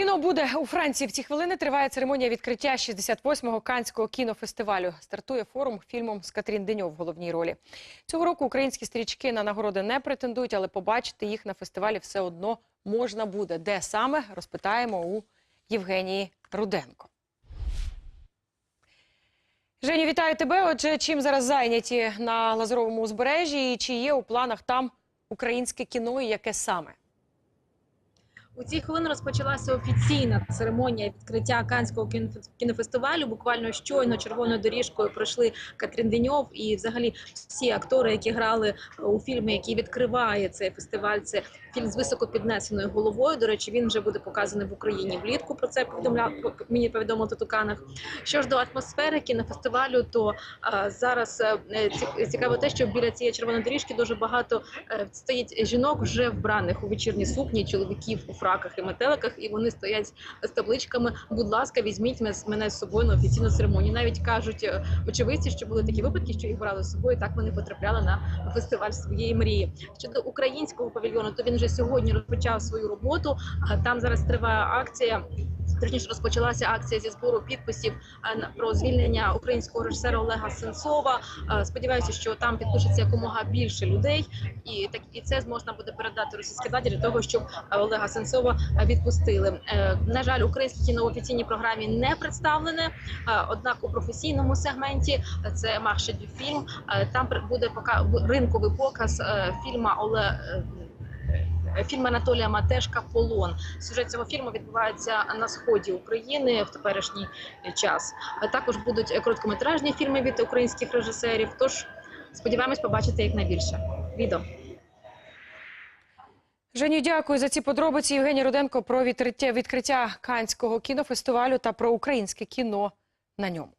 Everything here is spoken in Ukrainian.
Кіно буде у Франції. В ці хвилини триває церемонія відкриття 68-го канського кінофестивалю. Стартує форум фільмом з Катрін Деньов в головній ролі. Цього року українські стрічки на нагороди не претендують, але побачити їх на фестивалі все одно можна буде. Де саме розпитаємо у Євгенії Руденко. Женю, вітаю тебе. Отже, чим зараз зайняті на Лазаровому узбережжі і чи є у планах там українське кіно і яке саме? У ці хвилини розпочалася офіційна церемонія відкриття Канського кінофе- кінофестивалю. Буквально щойно червоною доріжкою пройшли Катрін Деньов і взагалі всі актори, які грали у фільмі, який відкриває цей фестиваль. Це фільм з високо піднесеною головою. До речі, він вже буде показаний в Україні влітку. Про це повідомляв мені повідомив Тутуканах. Що ж до атмосфери кінофестивалю, то а, зараз е, ці- цікаво те, що біля цієї червоної доріжки дуже багато е, стоїть жінок вже вбраних у вечірні сукні, чоловіків фраках і метеликах, і вони стоять з табличками. Будь ласка, візьміть мене- з собою на офіційну церемонію. Навіть кажуть е, очевидці, що були такі випадки, що їх брали з собою. Так вони потрапляли на фестиваль своєї мрії. Щодо українського павільйону, то він вже сьогодні розпочав свою роботу. А Там зараз триває акція. Точніше розпочалася акція зі збору підписів е, про звільнення українського режисера Олега Сенцова. Е, Сподіваюся, що там підпишеться якомога більше людей, і так і це можна буде передати російській владі для того, щоб Олега Сенцова відпустили. Е, На жаль, українське кіно в офіційній програмі не представлене. Однак у професійному сегменті це Маршадю фільм. Там буде пока ринковий показ фільма Оле. Фільм Анатолія Матешка Полон. Сюжет цього фільму відбувається на сході України в теперішній час. Також будуть короткометражні фільми від українських режисерів. Тож сподіваємось побачити їх найбільше. Відео. Женю, дякую за ці подробиці. Євгеній Руденко про відкриття, відкриття Канського кінофестивалю та про українське кіно на ньому.